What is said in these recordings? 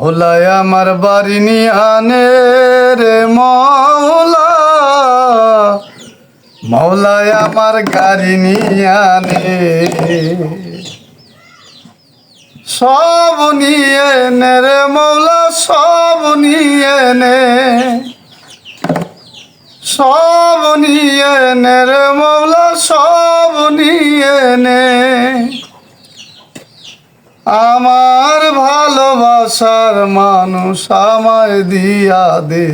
হোলায় আমার বাড়ি নিয়ানে রে মৌলা মৌলায় আমার গাড়ি নিয়ানে সব নিয়ে নে রে মৌলা সব নিয়ে নে। সব নিয়ে নে রে মৌলা সব নিয়ে নে। আমার ভালোবাসার মানুষ আমায় দিয়া দে।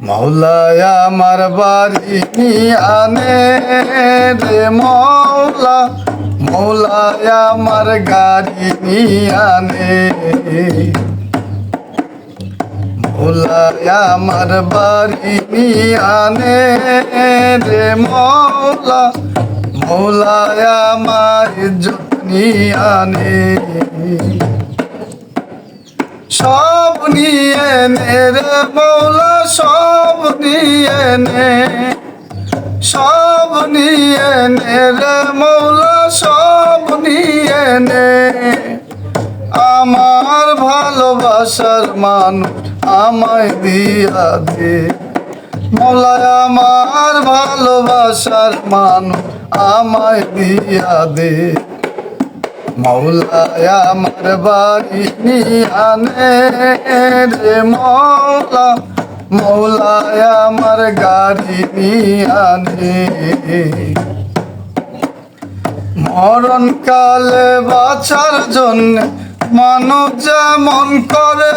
মৌলায় আমার বাড়ি আনে রে মৌলা, মৌলায় আমার গাড়ি আনে। মৌলায় আমার বাড়ি আনে রে মৌলা, মৌলায় আমার যত্নি আনে সব নিয়ে নে রে মৌলা সব নিয়ে নে। সব নিয়ে নে রে মৌলা সব নিয়ে নে। আমার ভালোবাসার মানুষ আমায় দিয়া দে। মৌলায় আমার ভালোবাসার মানুষ আমায় দিয়া দে। মৌলায় আমার বাড়ি আনে রে মৌলা মৌলায় আমার গাড়ি আনে মরণ কালে বাঁচার জন্য মানুষ যেমন করে,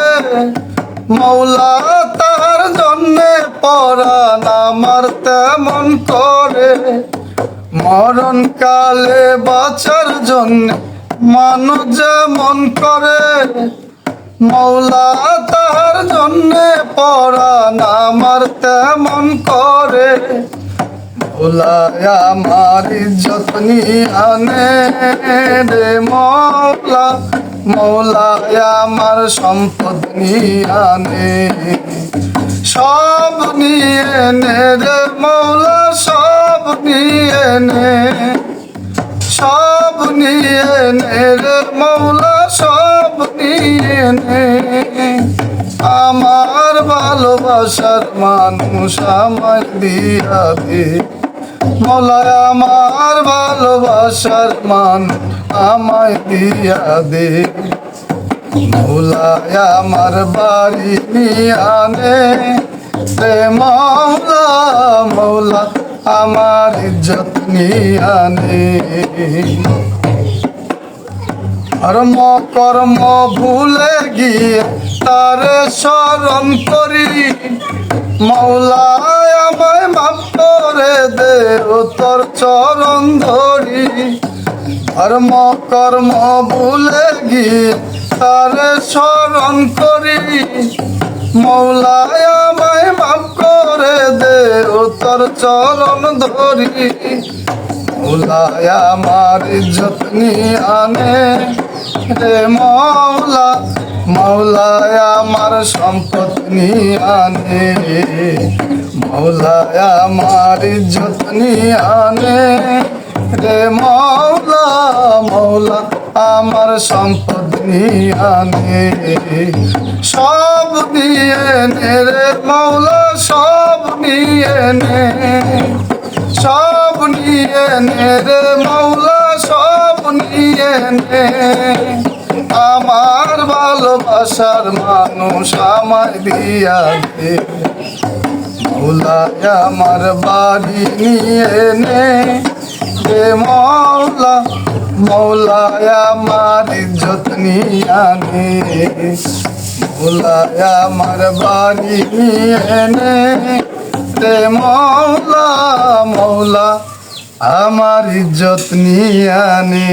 মৌলা তার জন্য পরাণ আমার তেমন করে। মরণ কালে বাঁচার জন্য মানুষ যেমন করে, মৌলা তার জন্য পরাণ আমার তেমন করে। মৌলায় আমার যত্নি আনে রে মৌলা, মৌলায় আমার সম্পদ আনে সব নিয়ে নে রে মৌলা, সব নিয়ে নে। সব নিয়ে নে রে মৌলা, সব নিয়ে নে। আমার ভালোবাসার মানুষ আমায় দিয়া দে। মৌলায় আমার ভালোবাসার মানুষ আমায় দিয়া দে। মৌলায় আমার বাড়ি নিয়ে আনে। মৌলা মৌলা আমার ইজ্জত আনে। কর্ম কর্ম ভুলে গিয়ে তার স্মরণ করি। মৌলায় আমায় মাফ করে দে তোর চরণ ধরি। কর্ম কর্ম ভুলে গিয়ে তার স্মরণ করি। মৌলায় আমায় মাফ করে দে তোর চরণ ধরি, মৌলায় আমার যত্নি আনে। রে মৌলা, মৌলায় আমার সম্পদ আনে। মৌলায় আমার যত্নি আনে। রে মৌলা মৌলা আমার সম্পদ আনে। সব নিয়ে নে রে মৌলা সব নিয়ে নে। সব নিয়ে নে রে মৌলা সব নিয়ে নে। আমার ভালোবাসার মানুষ আমায় দিয়া দে। মৌলা আমার বাড়ি নিয়ে নে। মৌলা মৌলায় আমার ইজ্জত নিয়ানে মৌলায়া আমার বাড়ি নিয়ে রে মৌলা মৌলা আমার ইজ্জত নিয়ে আনে।